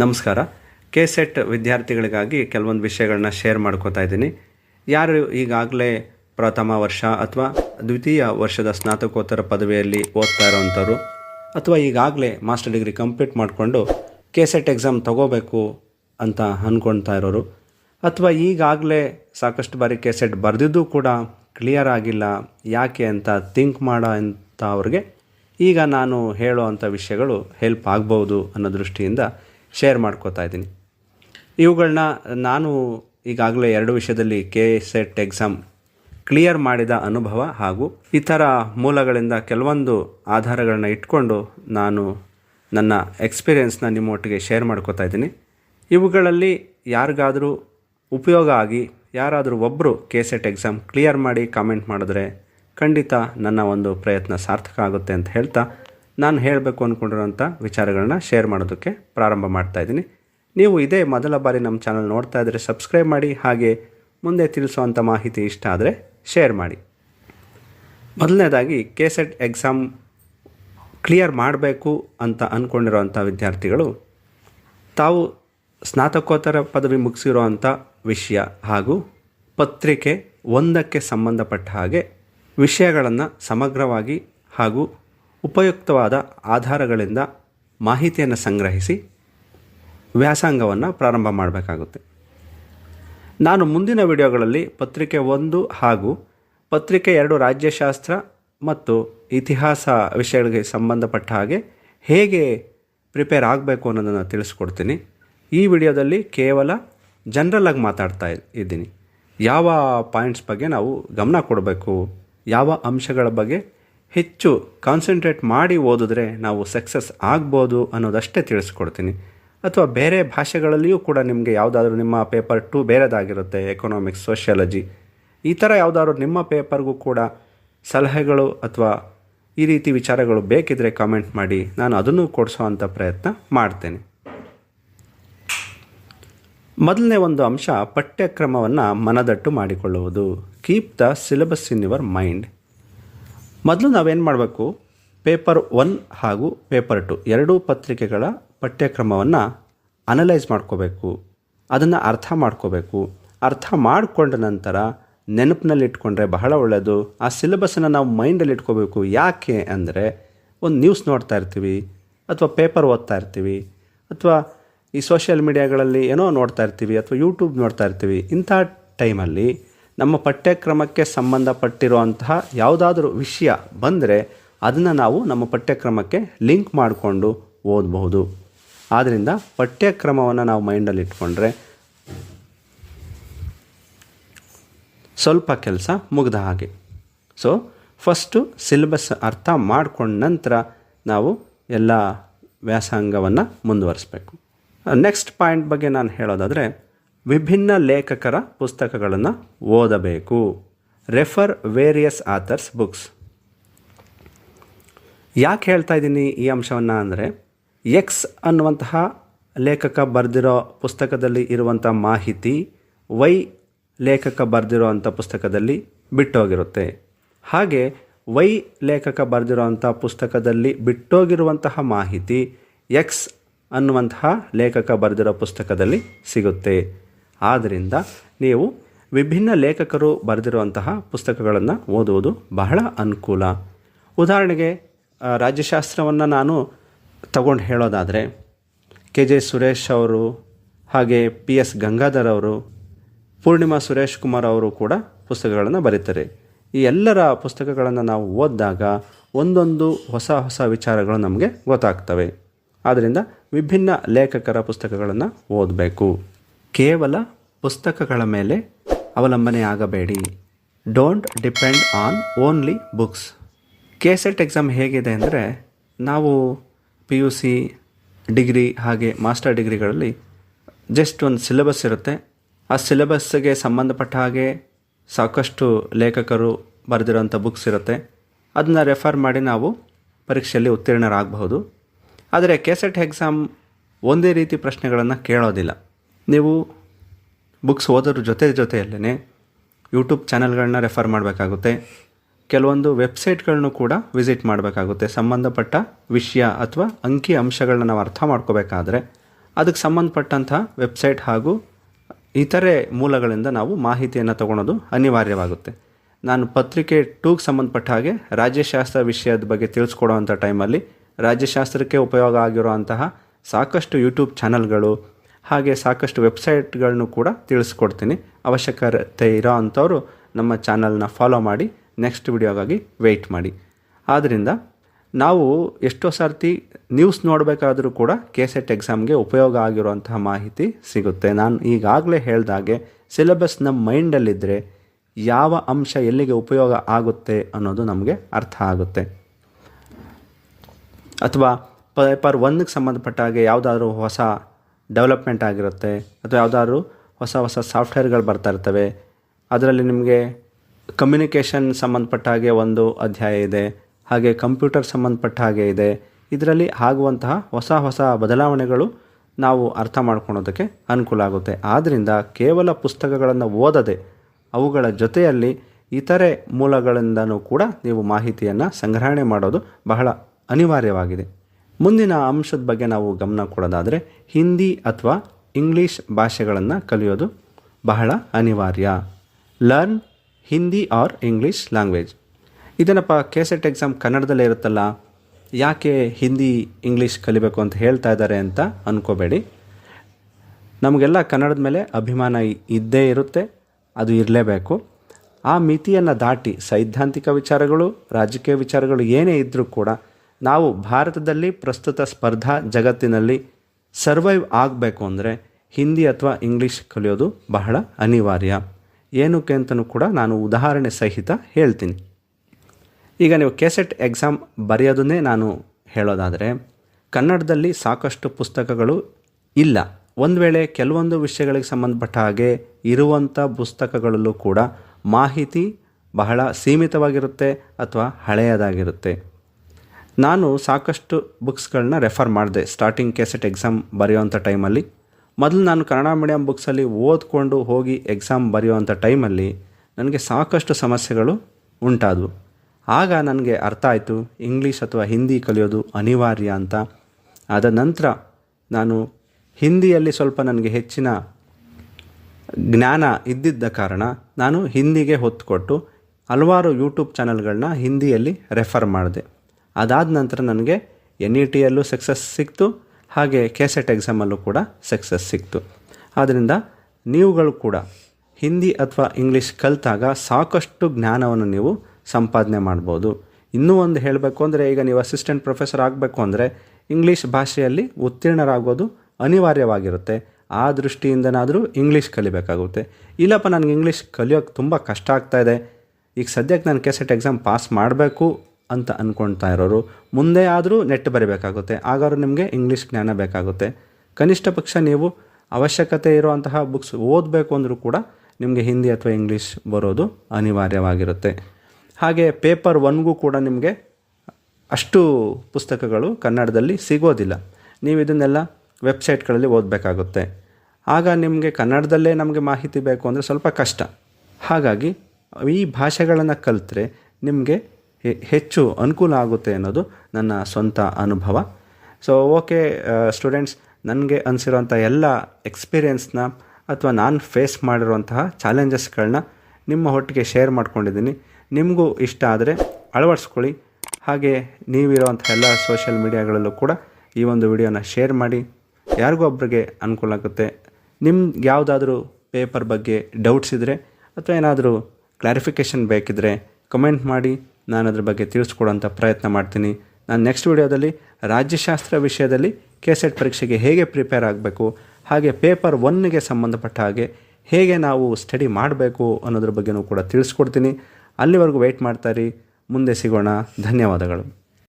ನಮಸ್ಕಾರ. K set ವಿದ್ಯಾರ್ಥಿಗಳಿಗಾಗಿ ಕೆಲವೊಂದು ವಿಷಯಗಳನ್ನ ಶೇರ್ ಮಾಡ್ಕೋತಾ ಇದ್ದೀನಿ. ಯಾರು ಈಗಾಗಲೇ ಪ್ರಥಮ ವರ್ಷ ಅಥವಾ ದ್ವಿತೀಯ ವರ್ಷದ ಸ್ನಾತಕೋತ್ತರ ಪದವಿಯಲ್ಲಿ ಓದ್ತಾ ಇರೋವಂಥವ್ರು ಅಥವಾ ಈಗಾಗಲೇ ಮಾಸ್ಟರ್ ಡಿಗ್ರಿ ಕಂಪ್ಲೀಟ್ ಮಾಡಿಕೊಂಡು ಕೆ ಸೆಟ್ ಎಕ್ಸಾಮ್ ತಗೋಬೇಕು ಅಂತ ಅಂದ್ಕೊಳ್ತಾ ಇರೋರು ಅಥವಾ ಈಗಾಗಲೇ ಸಾಕಷ್ಟು ಬಾರಿ ಕೆ ಸೆಟ್ ಬರೆದಿದ್ದು ಕೂಡ ಕ್ಲಿಯರ್ ಆಗಿಲ್ಲ, ಯಾಕೆ ಅಂತ ಥಿಂಕ್ ಮಾಡೋ ಅಂತ ಅವ್ರಿಗೆ ಈಗ ನಾನು ಹೇಳೋ ಅಂಥ ವಿಷಯಗಳು ಹೆಲ್ಪ್ ಆಗ್ಬೋದು ಅನ್ನೋ ದೃಷ್ಟಿಯಿಂದ ಶೇರ್ ಮಾಡ್ಕೋತಾ ಇದ್ದೀನಿ. ಇವುಗಳನ್ನ ನಾನು ಈಗಾಗಲೇ ಎರಡು ವಿಷಯದಲ್ಲಿ ಕೆ ಸೆಟ್ ಎಕ್ಸಾಮ್ ಕ್ಲಿಯರ್ ಮಾಡಿದ ಅನುಭವ ಹಾಗೂ ಇತರ ಮೂಲಗಳಿಂದ ಕೆಲವೊಂದು ಆಧಾರಗಳನ್ನ ಇಟ್ಕೊಂಡು ನಾನು ನನ್ನ ಎಕ್ಸ್ಪೀರಿಯೆನ್ಸ್ನ ನಿಮ್ಮೊಟ್ಟಿಗೆ ಶೇರ್ ಮಾಡ್ಕೋತಾ ಇದ್ದೀನಿ. ಇವುಗಳಲ್ಲಿ ಯಾರಿಗಾದರೂ ಉಪಯೋಗ ಆಗಿ ಯಾರಾದರೂ ಒಬ್ಬರು ಕೆ ಸೆಟ್ ಎಕ್ಸಾಮ್ ಕ್ಲಿಯರ್ ಮಾಡಿ ಕಾಮೆಂಟ್ ಮಾಡಿದ್ರೆ ಖಂಡಿತ ನನ್ನ ಒಂದು ಪ್ರಯತ್ನ ಸಾರ್ಥಕ ಆಗುತ್ತೆ ಅಂತ ಹೇಳ್ತಾ ನಾನು ಹೇಳಬೇಕು ಅಂದ್ಕೊಂಡಿರೋಂಥ ವಿಚಾರಗಳನ್ನ ಶೇರ್ ಮಾಡೋದಕ್ಕೆ ಪ್ರಾರಂಭ ಮಾಡ್ತಾ ಇದ್ದೀನಿ. ನೀವು ಇದೇ ಮೊದಲ ಬಾರಿ ನಮ್ಮ ಚಾನಲ್ ನೋಡ್ತಾ ಇದ್ದರೆ ಸಬ್ಸ್ಕ್ರೈಬ್ ಮಾಡಿ, ಹಾಗೆ ಮುಂದೆ ತಿಳಿಸುವಂಥ ಮಾಹಿತಿ ಇಷ್ಟ ಆದರೆ ಶೇರ್ ಮಾಡಿ. ಮೊದಲನೇದಾಗಿ ಕೆ ಸೆಟ್ ಎಕ್ಸಾಮ್ ಕ್ಲಿಯರ್ ಮಾಡಬೇಕು ಅಂತ ಅಂದ್ಕೊಂಡಿರೋವಂಥ ವಿದ್ಯಾರ್ಥಿಗಳು, ತಾವು ಸ್ನಾತಕೋತ್ತರ ಪದವಿ ಮುಗಿಸಿರುವಂಥ ವಿಷಯ ಹಾಗೂ ಪತ್ರಿಕೆ ಒಂದಕ್ಕೆ ಸಂಬಂಧಪಟ್ಟ ಹಾಗೆ ವಿಷಯಗಳನ್ನು ಸಮಗ್ರವಾಗಿ ಹಾಗೂ ಉಪಯುಕ್ತವಾದ ಆಧಾರಗಳಿಂದ ಮಾಹಿತಿಯನ್ನು ಸಂಗ್ರಹಿಸಿ ವ್ಯಾಸಂಗವನ್ನು ಪ್ರಾರಂಭ ಮಾಡಬೇಕಾಗುತ್ತೆ. ನಾನು ಮುಂದಿನ ವಿಡಿಯೋಗಳಲ್ಲಿ ಪತ್ರಿಕೆ ಒಂದು ಹಾಗೂ ಪತ್ರಿಕೆ ಎರಡು ರಾಜ್ಯಶಾಸ್ತ್ರ ಮತ್ತು ಇತಿಹಾಸ ವಿಷಯಗಳಿಗೆ ಸಂಬಂಧಪಟ್ಟ ಹಾಗೆ ಹೇಗೆ ಪ್ರಿಪೇರ್ ಆಗಬೇಕು ಅನ್ನೋದನ್ನು ತಿಳಿಸ್ಕೊಡ್ತೀನಿ. ಈ ವಿಡಿಯೋದಲ್ಲಿ ಕೇವಲ ಜನರಲ್ ಆಗಿ ಮಾತಾಡ್ತಾ ಇದ್ದೀನಿ. ಯಾವ ಪಾಯಿಂಟ್ಸ್ ಬಗ್ಗೆ ನಾವು ಗಮನ ಕೊಡಬೇಕು, ಯಾವ ಅಂಶಗಳ ಬಗ್ಗೆ ಹೆಚ್ಚು ಕಾನ್ಸಂಟ್ರೇಟ್ ಮಾಡಿ ಓದಿದ್ರೆ ನಾವು ಸಕ್ಸಸ್ ಆಗ್ಬೋದು ಅನ್ನೋದಷ್ಟೇ ತಿಳಿಸ್ಕೊಡ್ತೀನಿ. ಅಥವಾ ಬೇರೆ ಭಾಷೆಗಳಲ್ಲಿಯೂ ಕೂಡ ನಿಮಗೆ ಯಾವುದಾದ್ರೂ ನಿಮ್ಮ ಪೇಪರ್ ಟು ಬೇರೆದಾಗಿರುತ್ತೆ ಎಕನಾಮಿಕ್ಸ್ ಸೋಷಿಯಾಲಜಿ ಈ ಥರ ಯಾವುದಾದ್ರು ನಿಮ್ಮ ಪೇಪರ್ಗೂ ಕೂಡ ಸಲಹೆಗಳು ಅಥವಾ ಈ ರೀತಿ ವಿಚಾರಗಳು ಬೇಕಿದ್ದರೆ ಕಾಮೆಂಟ್ ಮಾಡಿ. ನಾನು ಅದನ್ನು ಕೊಡಿಸೋವಂಥ ಪ್ರಯತ್ನ ಮಾಡ್ತೇನೆ. ಮೊದಲನೇ ಒಂದು ಅಂಶ ಪಠ್ಯಕ್ರಮವನ್ನು ಮನದಟ್ಟು ಮಾಡಿಕೊಳ್ಳುವುದು. Keep the syllabus in your mind ಮೊದಲು ನಾವೇನು ಮಾಡಬೇಕು? ಪೇಪರ್ ಒನ್ ಹಾಗೂ ಪೇಪರ್ ಟು ಎರಡೂ ಪತ್ರಿಕೆಗಳ ಪಠ್ಯಕ್ರಮವನ್ನು ಅನಲೈಸ್ ಮಾಡ್ಕೋಬೇಕು. ಅದನ್ನು ಅರ್ಥ ಮಾಡ್ಕೋಬೇಕು. ಅರ್ಥ ಮಾಡಿಕೊಂಡ ನಂತರ ನೆನಪಿನಲ್ಲಿ ಇಟ್ಕೊಂಡ್ರೆ ಬಹಳ ಒಳ್ಳೆಯದು ಆ ಸಿಲೆಬಸ್ಸನ್ನು ನಾವು ಮೈಂಡಲ್ಲಿ ಇಟ್ಕೋಬೇಕು. ಯಾಕೆ ಅಂದರೆ ಒಂದು ನ್ಯೂಸ್ ನೋಡ್ತಾ ಇರ್ತೀವಿ, ಅಥವಾ ಪೇಪರ್ ಓದ್ತಾ ಇರ್ತೀವಿ, ಅಥವಾ ಈ ಸೋಷಿಯಲ್ ಮೀಡಿಯಾಗಳಲ್ಲಿ ಏನೋ ನೋಡ್ತಾ ಇರ್ತೀವಿ, ಅಥವಾ ಯೂಟ್ಯೂಬ್ ನೋಡ್ತಾ ಇರ್ತೀವಿ, ಇಂಥ ಟೈಮಲ್ಲಿ ನಮ್ಮ ಪಠ್ಯಕ್ರಮಕ್ಕೆ ಸಂಬಂಧಪಟ್ಟಿರುವಂತಹ ಯಾವುದಾದ್ರೂ ವಿಷಯ ಬಂದರೆ ಅದನ್ನು ನಾವು ನಮ್ಮ ಪಠ್ಯಕ್ರಮಕ್ಕೆ ಲಿಂಕ್ ಮಾಡಿಕೊಂಡು ಓದಬಹುದು. ಆದ್ದರಿಂದ ಪಠ್ಯಕ್ರಮವನ್ನು ನಾವು ಮೈಂಡಲ್ಲಿ ಇಟ್ಕೊಂಡ್ರೆ ಸ್ವಲ್ಪ ಕೆಲಸ ಮುಗ್ದ ಹಾಗೆ. ಸೊ ಫಸ್ಟು ಸಿಲೆಬಸ್ ಅರ್ಥ ಮಾಡಿಕೊಂಡ ನಂತರ ನಾವು ಎಲ್ಲ ವ್ಯಾಸಂಗವನ್ನು ಮುಂದುವರಿಸಬೇಕು. ನೆಕ್ಸ್ಟ್ ಪಾಯಿಂಟ್ ಬಗ್ಗೆ ನಾನು ಹೇಳೋದಾದರೆ ವಿಭಿನ್ನ ಲೇಖಕರ ಪುಸ್ತಕಗಳನ್ನು ಓದಬೇಕು. Refer various authors books. ಯಾಕೆ ಹೇಳ್ತಾ ಇದ್ದೀನಿ ಈ ಅಂಶವನ್ನು ಅಂದರೆ ಎಕ್ಸ್ ಅನ್ನುವಂತಹ ಲೇಖಕ ಬರೆದಿರೋ ಪುಸ್ತಕದಲ್ಲಿ ಇರುವಂಥ ಮಾಹಿತಿ ವೈ ಲೇಖಕ ಬರೆದಿರೋ ಅಂಥ ಪುಸ್ತಕದಲ್ಲಿ ಬಿಟ್ಟೋಗಿರುತ್ತೆ. ಹಾಗೆ ವೈ ಲೇಖಕ ಬರೆದಿರೋವಂಥ ಪುಸ್ತಕದಲ್ಲಿ ಬಿಟ್ಟೋಗಿರುವಂತಹ ಮಾಹಿತಿ ಎಕ್ಸ್ ಅನ್ನುವಂತಹ ಲೇಖಕ ಬರೆದಿರೋ ಪುಸ್ತಕದಲ್ಲಿ ಸಿಗುತ್ತೆ. ಆದ್ದರಿಂದ ನೀವು ವಿಭಿನ್ನ ಲೇಖಕರು ಬರೆದಿರುವಂತಹ ಪುಸ್ತಕಗಳನ್ನು ಓದುವುದು ಬಹಳ ಅನುಕೂಲ. ಉದಾಹರಣೆಗೆ ರಾಜ್ಯಶಾಸ್ತ್ರವನ್ನು ನಾನು ತಗೊಂಡು ಹೇಳೋದಾದರೆ ಕೆ ಜೆ ಸುರೇಶ್ ಅವರು ಹಾಗೆ ಪಿ ಎಸ್ ಗಂಗಾಧರ್ ಅವರು, ಪೂರ್ಣಿಮಾ ಸುರೇಶ್ ಕುಮಾರ್ ಅವರು ಕೂಡ ಪುಸ್ತಕಗಳನ್ನು ಬರೀತಾರೆ. ಈ ಎಲ್ಲರ ಪುಸ್ತಕಗಳನ್ನು ನಾವು ಓದಿದಾಗ ಒಂದೊಂದು ಹೊಸ ಹೊಸ ವಿಚಾರಗಳು ನಮಗೆ ಗೊತ್ತಾಗ್ತವೆ. ಆದ್ದರಿಂದ ವಿಭಿನ್ನ ಲೇಖಕರ ಪುಸ್ತಕಗಳನ್ನು ಓದಬೇಕು. ಕೇವಲ ಪುಸ್ತಕಗಳ ಮೇಲೆ ಅವಲಂಬನೆ ಆಗಬೇಡಿ. Don't depend on only books K SET exam ಹೇಗಿದೆ ಅಂದರೆ ನಾವು ಪಿ ಯು ಸಿ ಡಿಗ್ರಿ ಹಾಗೆ ಮಾಸ್ಟರ್ ಡಿಗ್ರಿಗಳಲ್ಲಿ ಜಸ್ಟ್ ಒಂದು ಸಿಲೆಬಸ್ ಇರುತ್ತೆ. ಆ ಸಿಲೆಬಸ್ಗೆ ಸಂಬಂಧಪಟ್ಟ ಹಾಗೆ ಸಾಕಷ್ಟು ಲೇಖಕರು ಬರೆದಿರೋಂಥ ಬುಕ್ಸ್ ಇರುತ್ತೆ. ಅದನ್ನ ರೆಫರ್ ಮಾಡಿ ನಾವು ಪರೀಕ್ಷೆಯಲ್ಲಿ ಉತ್ತೀರ್ಣರಾಗಬಹುದು. ಆದರೆ ಕೆ ಸೆಟ್ ಎಕ್ಸಾಮ್ ಒಂದೇ ರೀತಿ ಪ್ರಶ್ನೆಗಳನ್ನು ಕೇಳೋದಿಲ್ಲ. ನೀವು ಬುಕ್ಸ್ ಓದೋದ್ರ ಜೊತೆ ಜೊತೆಯಲ್ಲೇ ಯೂಟ್ಯೂಬ್ ಚಾನಲ್ಗಳನ್ನ ರೆಫರ್ ಮಾಡಬೇಕಾಗುತ್ತೆ. ಕೆಲವೊಂದು ವೆಬ್ಸೈಟ್ಗಳನ್ನು ಕೂಡ ವಿಸಿಟ್ ಮಾಡಬೇಕಾಗುತ್ತೆ. ಸಂಬಂಧಪಟ್ಟ ವಿಷಯ ಅಥವಾ ಅಂಕಿ ಅಂಶಗಳನ್ನ ನಾವು ಅರ್ಥ ಮಾಡ್ಕೋಬೇಕಾದ್ರೆ ಅದಕ್ಕೆ ಸಂಬಂಧಪಟ್ಟಂಥ ವೆಬ್ಸೈಟ್ ಹಾಗೂ ಇತರೆ ಮೂಲಗಳಿಂದ ನಾವು ಮಾಹಿತಿಯನ್ನು ತಗೊಳೋದು ಅನಿವಾರ್ಯವಾಗುತ್ತೆ. ನಾನು ಪತ್ರಿಕೆ ಟೂಗೆ ಸಂಬಂಧಪಟ್ಟ ಹಾಗೆ ರಾಜ್ಯಶಾಸ್ತ್ರ ವಿಷಯದ ಬಗ್ಗೆ ತಿಳಿಸ್ಕೊಡುವಂಥ ಟೈಮಲ್ಲಿ ರಾಜ್ಯಶಾಸ್ತ್ರಕ್ಕೆ ಉಪಯೋಗ ಆಗಿರುವಂತಹ ಸಾಕಷ್ಟು ಯೂಟ್ಯೂಬ್ ಚಾನಲ್ಗಳು ಹಾಗೆ ಸಾಕಷ್ಟು ವೆಬ್ಸೈಟ್ಗಳನ್ನು ಕೂಡ ತಿಳಿಸ್ಕೊಡ್ತೀನಿ. ಅವಶ್ಯಕತೆ ಇರೋ ಅಂಥವರು ನಮ್ಮ ಚಾನಲ್ನ ಫಾಲೋ ಮಾಡಿ, ನೆಕ್ಸ್ಟ್ ವಿಡಿಯೋಗಾಗಿ ವೆಯ್ಟ್ ಮಾಡಿ. ಆದ್ದರಿಂದ ನಾವು ಎಷ್ಟೋ ಸರ್ತಿ ನ್ಯೂಸ್ ನೋಡಬೇಕಾದರೂ ಕೂಡ ಕೆ ಸೆಟ್ ಎಕ್ಸಾಮ್ಗೆ ಉಪಯೋಗ ಆಗಿರುವಂತಹ ಮಾಹಿತಿ ಸಿಗುತ್ತೆ. ನಾನು ಈಗಾಗಲೇ ಹೇಳ್ದಾಗೆ ಸಿಲೆಬಸ್ ನಮ್ಮ ಮೈಂಡಲ್ಲಿದ್ದರೆ ಯಾವ ಅಂಶ ಎಲ್ಲಿಗೆ ಉಪಯೋಗ ಆಗುತ್ತೆ ಅನ್ನೋದು ನಮಗೆ ಅರ್ಥ ಆಗುತ್ತೆ. ಅಥವಾ ಪೇಪರ್ ಒಂದಕ್ಕೆ ಸಂಬಂಧಪಟ್ಟ ಹಾಗೆ ಯಾವುದಾದ್ರೂ ಹೊಸ ಡೆವಲಪ್ಮೆಂಟ್ ಆಗಿರುತ್ತೆ. ಅಥವಾ ಯಾವುದಾದ್ರು ಹೊಸ ಹೊಸ ಸಾಫ್ಟ್ವೇರ್ಗಳು ಬರ್ತಾ ಇರ್ತವೆ. ಅದರಲ್ಲಿ ನಿಮಗೆ ಕಮ್ಯುನಿಕೇಷನ್ ಸಂಬಂಧಪಟ್ಟ ಹಾಗೆ ಒಂದು ಅಧ್ಯಾಯ ಇದೆ. ಹಾಗೆ ಕಂಪ್ಯೂಟರ್ ಸಂಬಂಧಪಟ್ಟ ಹಾಗೆ ಇದೆ. ಇದರಲ್ಲಿ ಆಗುವಂತಹ ಹೊಸ ಹೊಸ ಬದಲಾವಣೆಗಳು ನಾವು ಅರ್ಥ ಮಾಡ್ಕೊಳೋದಕ್ಕೆ ಅನುಕೂಲ ಆಗುತ್ತೆ. ಆದ್ದರಿಂದ ಕೇವಲ ಪುಸ್ತಕಗಳನ್ನು ಓದದೆ ಅವುಗಳ ಜೊತೆಯಲ್ಲಿ ಇತರೆ ಮೂಲಗಳಿಂದನೂ ಕೂಡ ನೀವು ಮಾಹಿತಿಯನ್ನು ಸಂಗ್ರಹಣೆ ಮಾಡೋದು ಬಹಳ ಅನಿವಾರ್ಯವಾಗಿದೆ. ಮುಂದಿನ ಅಂಶದ ಬಗ್ಗೆ ನಾವು ಗಮನ ಕೊಡೋದಾದರೆ ಹಿಂದಿ ಅಥವಾ ಇಂಗ್ಲೀಷ್ ಭಾಷೆಗಳನ್ನು ಕಲಿಯೋದು ಬಹಳ ಅನಿವಾರ್ಯ. Learn Hindi or English language ಇದೇನಪ್ಪ ಕೆ ಸೆಟ್ ಎಕ್ಸಾಮ್ ಕನ್ನಡದಲ್ಲೇ ಇರುತ್ತಲ್ಲ? ಯಾಕೆ ಹಿಂದಿ, ಇಂಗ್ಲೀಷ್ ಕಲಿಬೇಕು ಅಂತ ಹೇಳ್ತಾ ಇದ್ದಾರೆ ಅಂತ ಅಂದ್ಕೋಬೇಡಿ ನಮಗೆಲ್ಲ ಕನ್ನಡದ ಮೇಲೆ ಅಭಿಮಾನ ಇದ್ದೇ ಇರುತ್ತೆ, ಅದು ಇರಲೇಬೇಕು. ಆ ಮಿತಿಯನ್ನು ದಾಟಿ ಸೈದ್ಧಾಂತಿಕ ವಿಚಾರಗಳು, ರಾಜಕೀಯ ವಿಚಾರಗಳು ಏನೇ ಇದ್ದರೂ ಕೂಡ ನಾವು ಭಾರತದಲ್ಲಿ ಪ್ರಸ್ತುತ ಸ್ಪರ್ಧಾ ಜಗತ್ತಿನಲ್ಲಿ ಸರ್ವೈವ್ ಆಗಬೇಕು ಅಂದರೆ ಹಿಂದಿ ಅಥವಾ ಇಂಗ್ಲೀಷ್ ಕಲಿಯೋದು ಬಹಳ ಅನಿವಾರ್ಯ. ಏನಕ್ಕೆ ಅಂತಲೂ ಕೂಡ ನಾನು ಉದಾಹರಣೆ ಸಹಿತ ಹೇಳ್ತೀನಿ. ಈಗ ನೀವು ಕೆಸೆಟ್ ಎಕ್ಸಾಮ್ ಬರೆಯೋದನ್ನೇ ನಾನು ಹೇಳೋದಾದರೆ, ಕನ್ನಡದಲ್ಲಿ ಸಾಕಷ್ಟು ಪುಸ್ತಕಗಳು ಇಲ್ಲ. ಒಂದು ವೇಳೆ ಕೆಲವೊಂದು ವಿಷಯಗಳಿಗೆ ಸಂಬಂಧಪಟ್ಟ ಹಾಗೆ ಇರುವಂಥ ಪುಸ್ತಕಗಳಲ್ಲೂ ಕೂಡ ಮಾಹಿತಿ ಬಹಳ ಸೀಮಿತವಾಗಿರುತ್ತೆ ಅಥವಾ ಹಳೆಯದಾಗಿರುತ್ತೆ. ನಾನು ಸಾಕಷ್ಟು ಬುಕ್ಸ್ಗಳನ್ನ ರೆಫರ್ ಮಾಡಿದೆ. ಸ್ಟಾರ್ಟಿಂಗ್ ಕೆಸೆಟ್ ಎಕ್ಸಾಮ್ ಬರೆಯೋವಂಥ ಟೈಮಲ್ಲಿ. ಮೊದಲು ನಾನು ಕನ್ನಡ ಮೀಡಿಯಂ ಬುಕ್ಸಲ್ಲಿ ಓದ್ಕೊಂಡು ಹೋಗಿ ಎಕ್ಸಾಮ್ ಬರೆಯೋವಂಥ ಟೈಮಲ್ಲಿ ನನಗೆ ಸಾಕಷ್ಟು ಸಮಸ್ಯೆಗಳು ಉಂಟಾದವು. ಆಗ ನನಗೆ ಅರ್ಥ ಆಯಿತು ಇಂಗ್ಲೀಷ್ ಅಥವಾ ಹಿಂದಿ ಕಲಿಯೋದು ಅನಿವಾರ್ಯ ಅಂತ. ಆದ ನಂತರ ನಾನು ಹಿಂದಿಯಲ್ಲಿ ಸ್ವಲ್ಪ ನನಗೆ ಹೆಚ್ಚಿನ ಜ್ಞಾನ ಇದ್ದಿದ್ದ ಕಾರಣ ನಾನು ಹಿಂದಿಗೆ ಹೊತ್ತು ಕೊಟ್ಟು ಹಲವಾರು ಯೂಟ್ಯೂಬ್ ಚಾನಲ್ಗಳನ್ನ ಹಿಂದಿಯಲ್ಲಿ ರೆಫರ್ ಮಾಡಿದೆ. ಅದಾದ ನಂತರ ನನಗೆ ಎನ್ ಇ ಟಿಯಲ್ಲೂ ಸಕ್ಸಸ್ ಸಿಕ್ತು, ಹಾಗೆ ಕೆ ಸೆಟ್ ಎಕ್ಸಾಮಲ್ಲೂ ಕೂಡ ಸಕ್ಸಸ್ ಸಿಕ್ತು. ಆದ್ದರಿಂದ ನೀವುಗಳು ಕೂಡ ಹಿಂದಿ ಅಥವಾ ಇಂಗ್ಲೀಷ್ ಕಲಿತಾಗ ಸಾಕಷ್ಟು ಜ್ಞಾನವನ್ನು ನೀವು ಸಂಪಾದನೆ ಮಾಡ್ಬೋದು. ಇನ್ನೂ ಒಂದು ಹೇಳಬೇಕು ಅಂದರೆ, ಈಗ ನೀವು ಅಸಿಸ್ಟೆಂಟ್ ಪ್ರೊಫೆಸರ್ ಆಗಬೇಕು ಅಂದರೆ ಇಂಗ್ಲೀಷ್ ಭಾಷೆಯಲ್ಲಿ ಉತ್ತೀರ್ಣರಾಗೋದು ಅನಿವಾರ್ಯವಾಗಿರುತ್ತೆ. ಆ ದೃಷ್ಟಿಯಿಂದನಾದರೂ ಇಂಗ್ಲೀಷ್ ಕಲಿಬೇಕಾಗುತ್ತೆ. ಇಲ್ಲಪ್ಪ, ನನಗೆ ಇಂಗ್ಲೀಷ್ ಕಲಿಯೋಕ್ಕೆ ತುಂಬ ಕಷ್ಟ ಆಗ್ತಾ ಇದೆ. ಈಗ ಸದ್ಯಕ್ಕೆ ನಾನು ಕೆಸೆಟ್ ಎಕ್ಸಾಮ್ ಪಾಸ್ ಮಾಡಬೇಕು. ಅಂತ ಅಂದ್ಕೊಳ್ತಾ ಇರೋರು, ಮುಂದೆ ಆದರೂ ನೆಟ್ ಬರೀಬೇಕಾಗುತ್ತೆ. ಆಗಾದ್ರೂ ನಿಮಗೆ ಇಂಗ್ಲೀಷ್ ಜ್ಞಾನ ಬೇಕಾಗುತ್ತೆ. ಕನಿಷ್ಠ ಪಕ್ಷ ನೀವು ಅವಶ್ಯಕತೆ ಇರುವಂತಹ ಬುಕ್ಸ್ ಓದಬೇಕು ಅಂದರೂ ಕೂಡ ನಿಮಗೆ ಹಿಂದಿ ಅಥವಾ ಇಂಗ್ಲೀಷ್ ಬರೋದು ಅನಿವಾರ್ಯವಾಗಿರುತ್ತೆ. ಹಾಗೆ ಪೇಪರ್ ಒನ್ಗೂ ಕೂಡ ನಿಮಗೆ ಅಷ್ಟು ಪುಸ್ತಕಗಳು ಕನ್ನಡದಲ್ಲಿ ಸಿಗೋದಿಲ್ಲ. ನೀವು ಇದನ್ನೆಲ್ಲ ವೆಬ್ಸೈಟ್ಗಳಲ್ಲಿ ಓದಬೇಕಾಗುತ್ತೆ. ಆಗ ನಿಮಗೆ ಕನ್ನಡದಲ್ಲೇ ನಮಗೆ ಮಾಹಿತಿ ಬೇಕು ಅಂದರೆ ಸ್ವಲ್ಪ ಕಷ್ಟ. ಹಾಗಾಗಿ ಈ ಭಾಷೆಗಳನ್ನು ಕಲಿತ್ರೆ ನಿಮಗೆ ಹೆಚ್ಚು ಅನುಕೂಲ ಆಗುತ್ತೆ ಅನ್ನೋದು ನನ್ನ ಸ್ವಂತ ಅನುಭವ. ಸೊ ಓಕೆ ಸ್ಟೂಡೆಂಟ್ಸ್ ನನಗೆ ಅನಿಸಿರೋಂಥ ಎಲ್ಲ ಎಕ್ಸ್ಪೀರಿಯೆನ್ಸ್ನ ಅಥವಾ ನಾನು ಫೇಸ್ ಮಾಡಿರುವಂತಹ ಚಾಲೆಂಜಸ್ಗಳನ್ನ ನಿಮ್ಮ ಒಟ್ಟಿಗೆ ಶೇರ್ ಮಾಡ್ಕೊಂಡಿದ್ದೀನಿ. ನಿಮಗೂ ಇಷ್ಟ ಆದರೆ ಅಳವಡಿಸ್ಕೊಳ್ಳಿ. ಹಾಗೆ ನೀವಿರೋವಂಥ ಎಲ್ಲ ಸೋಷಿಯಲ್ ಮೀಡಿಯಾಗಳಲ್ಲೂ ಕೂಡ ಈ ಒಂದು ವಿಡಿಯೋನ ಶೇರ್ ಮಾಡಿ. ಯಾರಿಗೂ ಒಬ್ಬರಿಗೆ ಅನುಕೂಲ ಆಗುತ್ತೆ. ನಿಮ್ಗೆ ಯಾವುದಾದ್ರೂ ಪೇಪರ್ ಬಗ್ಗೆ ಡೌಟ್ಸ್ ಇದ್ದರೆ ಅಥವಾ ಏನಾದರೂ ಕ್ಲಾರಿಫಿಕೇಷನ್ ಬೇಕಿದ್ದರೆ ಕಮೆಂಟ್ ಮಾಡಿ. ನಾನು ಅದ್ರ ಬಗ್ಗೆ ತಿಳಿಸ್ಕೊಡೋಂಥ ಪ್ರಯತ್ನ ಮಾಡ್ತೀನಿ. ನಾನು ನೆಕ್ಸ್ಟ್ ವಿಡಿಯೋದಲ್ಲಿ ರಾಜ್ಯಶಾಸ್ತ್ರ ವಿಷಯದಲ್ಲಿ ಕೆ ಸೆಟ್ ಪರೀಕ್ಷೆಗೆ ಹೇಗೆ ಪ್ರಿಪೇರ್ ಆಗಬೇಕು, ಹಾಗೆ ಪೇಪರ್ ಒನ್ಗೆ ಸಂಬಂಧಪಟ್ಟ ಹಾಗೆ ಹೇಗೆ ನಾವು ಸ್ಟಡಿ ಮಾಡಬೇಕು ಅನ್ನೋದ್ರ ಬಗ್ಗೆನೂ ಕೂಡ ತಿಳಿಸ್ಕೊಡ್ತೀನಿ. ಅಲ್ಲಿವರೆಗೂ ವೆಯ್ಟ್ ಮಾಡ್ತಾಯಿರಿ ಮುಂದೆ ಸಿಗೋಣ. ಧನ್ಯವಾದಗಳು.